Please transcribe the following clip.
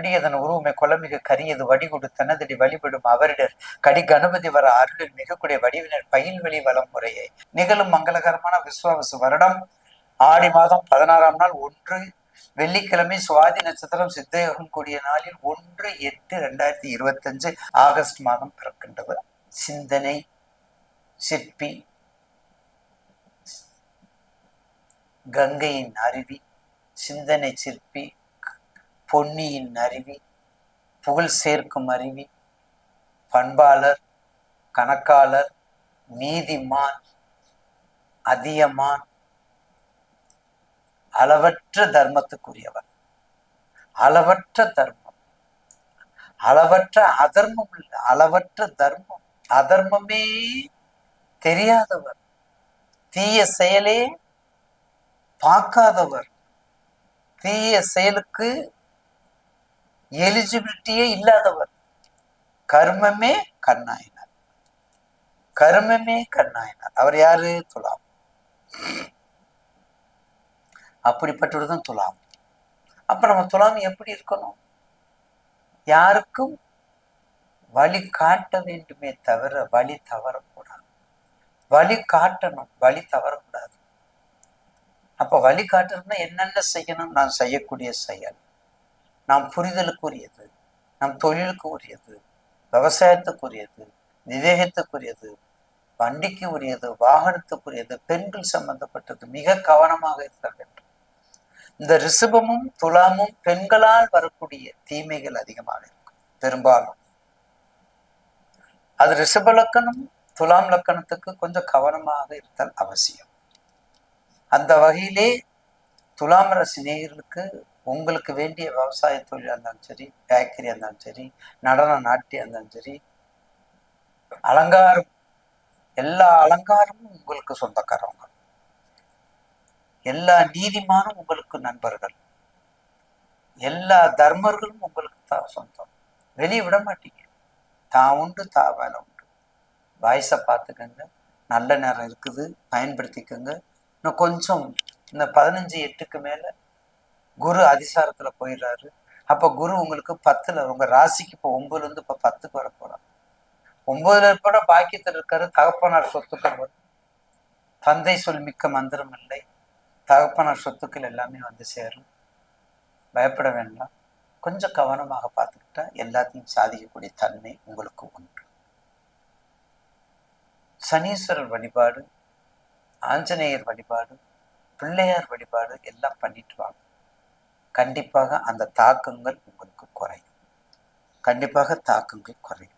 பிடியதன் உருவமை குலமிகு கரியது வடிகுடு தனதடி வழிபடும் அவரிடர். கடி கணபதி வர அருளில் மிகக்கூடிய வடிவினர் பயில்வெளி வளம் முறையை. நிகழும் மங்களகரமான விஸ்வாவசு வருடம். ஆடி மாதம் பதினாறாம் நாள் ஒன்று. வெள்ளிக்கிழமை சுவாதி நட்சத்திரம் சித்தயோகம் கூடிய நாளில் ஒன்று எட்டு ரெண்டாயிரத்தி இருபத்தஞ்சு ஆகஸ்ட் மாதம் பிறக்கின்றது. சிந்தனை சிற்பி கங்கையின் அருவி சிந்தனை சிற்பி பொன்னியின் அருவி புகழ் சேர்க்கும் அருவி பண்பாளர் கணக்காளர் நீதிமான் அதியமான் அளவற்ற தர்மத்துக்குரியவர். அளவற்ற தர்மம். அளவற்ற அதர்மம் இல்லை அளவற்ற தர்மம். அதர்மமே தெரியாதவர். தீய செயலே பார்க்காதவர். தீய செயலுக்கு எலிஜிபிலிட்டியே இல்லாதவர். கர்மமே கண்ணாயினார். கர்மமே கண்ணாயினார். அவர் யாரு? துலாம். அப்படிப்பட்டவர் தான் துலாம். அப்ப நம்ம துலாம் எப்படி இருக்கணும்? யாருக்கும் வழி காட்ட வேண்டுமே தவிர வழி தவறக்கூடாது. வழி காட்டணும். வழி தவறக்கூடாது. அப்ப வழி காட்டணும்னா என்னென்ன செய்யணும்? நான் செய்யக்கூடிய செயல். நாம் புரிதலுக்குரியது நம் தொழிலுக்கு உரியது விவசாயத்துக்குரியது விவேகத்துக்குரியது வண்டிக்கு உரியது வாகனத்துக்குரியது பெண்கள் சம்பந்தப்பட்டது மிக கவனமாக இருக்க வேண்டும். இந்த ரிசபமும் துலாமும் பெண்களால் வரக்கூடிய தீமைகள் அதிகமாக இருக்கும் பெரும்பாலும். அது ரிஷப லக்கணம் துலாம் லக்கணத்துக்கு கொஞ்சம் கவனமாக இருத்தல் அவசியம். அந்த வகையிலே துலாம் ரசி நேயர்களுக்கு உங்களுக்கு வேண்டிய விவசாய தொழிலாக இருந்தாலும் சரி பேக்கரியாக இருந்தாலும் சரி நடன நாட்டியம் இருந்தாலும் சரி அலங்காரம் எல்லா அலங்காரமும் உங்களுக்கு சொந்தக்காரவங்க. எல்லா நீதிமானும் உங்களுக்கு நண்பர்கள். எல்லா தர்மர்களும் உங்களுக்கு தான் சொந்தம். வெளியே விட மாட்டீங்க. தான் உண்டு தா வேலை உண்டு. வாய்ஸை பார்த்துக்கங்க. நல்ல நேரம் இருக்குது. பயன்படுத்திக்கோங்க. இன்னும் கொஞ்சம் இந்த பதினஞ்சு எட்டுக்கு மேல குரு அதிசாரத்துல போயிடுறாரு. அப்ப குரு உங்களுக்கு பத்துல உங்க ராசிக்கு இப்போ ஒன்பதுல இருந்து இப்ப பத்துக்கு வர போறாரு. ஒன்பதுல கூட பாக்கியத்தில் இருக்காரு தகப்பனார் சொத்துக்கள் வரும் தந்தை சொல் மிக்க மந்திரம் இல்லை. தகப்பனார் சொத்துக்கள் எல்லாமே வந்து சேரும். பயப்பட வேண்டாம். கொஞ்சம் கவனமாக பார்த்துக்கிட்டா எல்லாத்தையும் சாதிக்கக்கூடிய தன்மை உங்களுக்கு உண்டு. சனீஸ்வரர் வழிபாடு ஆஞ்சநேயர் வழிபாடு பிள்ளையார் வழிபாடு எல்லாம் பண்ணிட்டு வாங்க. கண்டிப்பாக அந்த தாக்கங்கள் உங்களுக்கு குறையும். கண்டிப்பாக தாக்கங்கள் குறையும்.